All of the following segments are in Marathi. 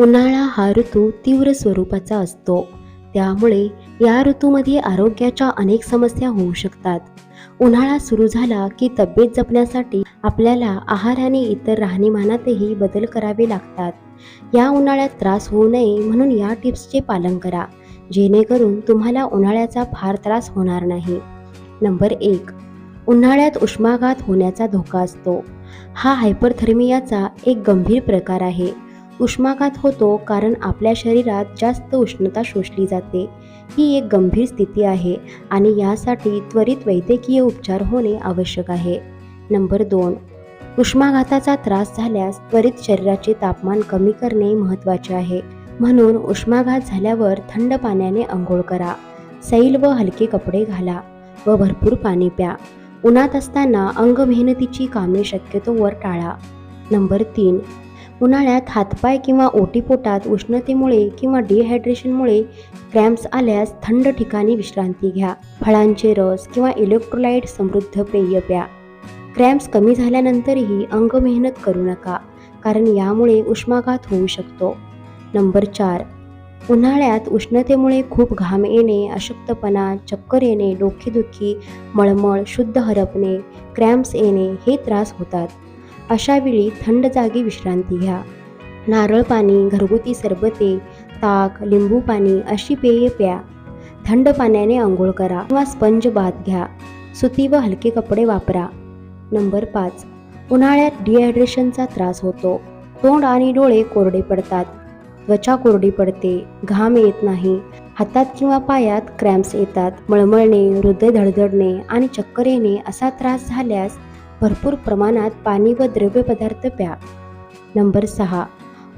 उन्हाळा हा ऋतू तीव्र स्वरूपाचा असतो. त्यामुळे या ऋतूमध्ये आरोग्याच्या अनेक समस्या होऊ शकतात. उन्हाळा सुरू झाला की तब्येत जपण्यासाठी आपल्याला आहार आणि इतर राहणीमानातही बदल करावे लागतात. या उन्हाळ्यात त्रास होऊ नये म्हणून या टिप्सचे पालन करा जेणेकरून तुम्हाला उन्हाळ्याचा फार त्रास होणार नाही. नंबर एक उन्हाळ्यात उष्माघात होण्याचा धोका असतो. हा हायपरथर्मियाचा एक गंभीर प्रकार आहे. उष्माघात होतो कारण आपल्या शरीरात जास्त उष्णता शोषली जाते. ही एक गंभीर स्थिती आहे आणि यासाठी त्वरित वैद्यकीय उपचार होणे आवश्यक आहे. नंबर दोन. उष्माघाताचा त्रास झाल्यास त्वरित शरीराचे तापमान कमी करणे महत्त्वाचे आहे. म्हणून उष्माघात झाल्यावर थंड पाण्याने आंघोळ करा. सैल व हलके कपडे घाला व भरपूर पाणी प्या. उन्हात असताना अंग मेहनतीची कामे शक्यतोवर टाळा. नंबर तीन. उन्हाळ्यात हातपाय किंवा ओटीपोटात उष्णतेमुळे किंवा डिहायड्रेशनमुळे क्रॅम्प्स आल्यास थंड ठिकाणी विश्रांती घ्या. फळांचे रस किंवा इलेक्ट्रोलाइट समृद्ध पेय प्या. क्रॅम्प्स कमी झाल्यानंतरही अंग मेहनत करू नका कारण यामुळे उष्माघात होऊ शकतो. नंबर चार. उन्हाळ्यात उष्णतेमुळे खूप घाम येणे अशक्तपणा चक्कर येणे डोकेदुखी मळमळ शुद्ध हरपणे क्रॅम्प्स येणे हे त्रास होतात. अशावेळी थंड जागी विश्रांती घ्या. नारळ पाणी घरगुती सरबते ताक लिंबू पाणी अशी पेये प्या. थंड पाण्याने आंघोळ करा किंवा स्पंज बाथ घ्या. सुती व हलके कपडे वापरा. नंबर पाच. उन्हाळ्यात डिहायड्रेशनचा त्रास होतो. तोंड आणि डोळे कोरडे पडतात. त्वचा कोरडी पडते. घाम येत नाही. हातात किंवा पायात क्रॅम्प्स येतात. मळमळणे हृदय धडधडणे आणि चक्कर येणे असा त्रास झाल्यास भरपूर प्रमाणात पाणी व द्रव्य पदार्थ प्या. नंबर सहा.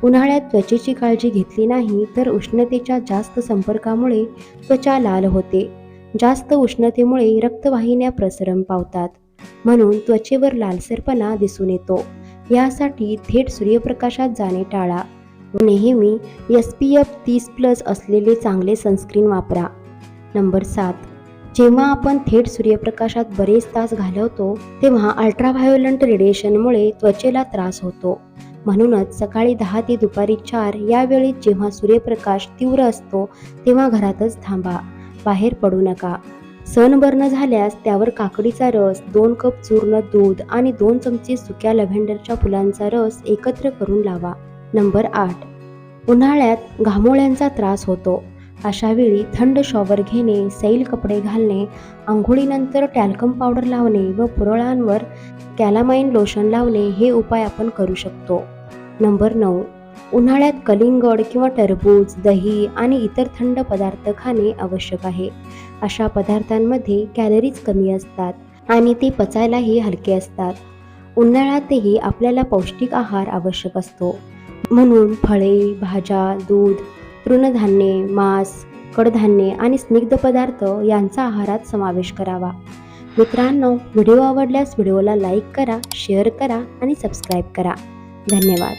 उन्हाळ्यात त्वचेची काळजी घेतली नाही तर उष्णतेच्या जास्त संपर्कामुळे त्वचा लाल होते. जास्त उष्णतेमुळे रक्तवाहिन्या प्रसरण पावतात. म्हणून त्वचेवर लालसरपणा दिसून येतो. यासाठी थेट सूर्यप्रकाशात जाणे टाळा. नेहमी एस पी एफ तीस प्लस असलेले चांगले सनस्क्रीन वापरा. नंबर सात. जेव्हा आपण थेट सूर्यप्रकाशात बरेच तास घालवतो तेव्हा अल्ट्राव्हायोलंट रेडिएशनमुळे त्वचेला त्रास होतो. म्हणूनच सकाळी दहा ते दुपारी चार या वेळेत जेव्हा सूर्यप्रकाश तीव्र असतो तेव्हा घरातच थांबा. बाहेर पडू नका. सनबर्न झाल्यास त्यावर काकडीचा रस दोन कप चूर्ण दूध आणि दोन चमचे सुक्या लव्हेंडरच्या फुलांचा रस एकत्र करून लावा. नंबर आठ. उन्हाळ्यात घामोळ्यांचा त्रास होतो. अशावेळी थंड शॉवर घेणे सैल कपडे घालणे आंघोळीनंतर टॅल्कम पावडर लावणे व पुरळांवर कॅलामाइन लोशन लावणे हे उपाय आपण करू शकतो. नंबर नऊ. उन्हाळ्यात कलिंगड किंवा टरबूज दही आणि इतर थंड पदार्थ खाणे आवश्यक आहे. अशा पदार्थांमध्ये कॅलरीज कमी असतात आणि ते पचायलाही हलके असतात. उन्हाळ्यातही आपल्याला पौष्टिक आहार आवश्यक असतो. म्हणून फळे भाज्या दूध तृणधान्ये मांस कडधान्ये आणि स्निग्ध पदार्थ यांचा आहारात समावेश करावा. मित्रांनो व्हिडिओ आवडल्यास व्हिडिओला लाईक करा शेअर करा आणि सबस्क्राईब करा. धन्यवाद.